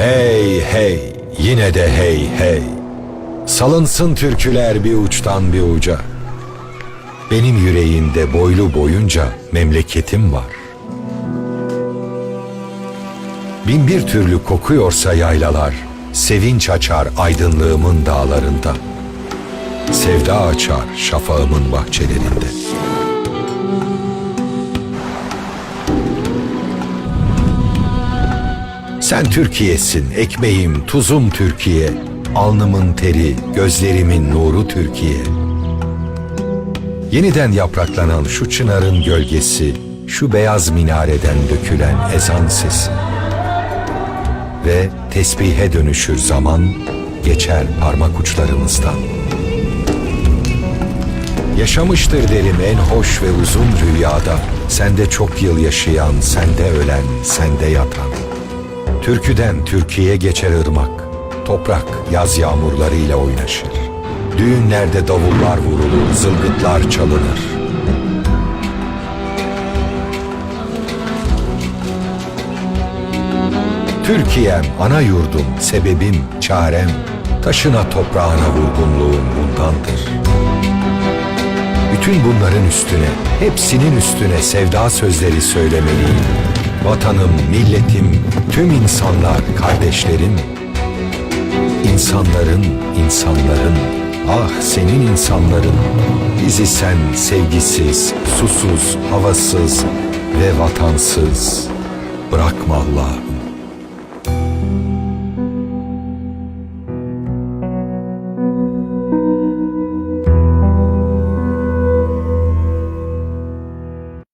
Hey hey, yine de hey hey. Salınsın türküler bir uçtan bir uca. Benim yüreğimde boylu boyunca memleketim var. Bin bir türlü kokuyorsa yaylalar, sevinç açar aydınlığımın dağlarında. Sevda açar şafağımın bahçelerinde. Sen Türkiye'sin, ekmeğim, tuzum Türkiye. Alnımın teri, gözlerimin nuru Türkiye. Yeniden yapraklanan şu çınarın gölgesi, şu beyaz minareden dökülen ezan sesi. Ve tesbihe dönüşür zaman, geçer parmak uçlarımızdan. Yaşamıştır derim en hoş ve uzun rüyada, sende çok yıl yaşayan, sende ölen, sende yatan. Türküden Türkiye geçer ırmak, toprak yaz yağmurlarıyla oynaşır. Düğünlerde davullar vurulur, zılgıtlar çalınır. Türkiye'm, ana yurdum, sebebim, çarem, taşına toprağına vurgunluğum bundandır. Bütün bunların üstüne, hepsinin üstüne sevda sözleri söylemeliyim. Vatanım, milletim, tüm insanlar, kardeşlerim. İnsanların, insanların, ah senin insanların. Bizi sen sevgisiz, susuz, havasız ve vatansız bırakma Allah'ım.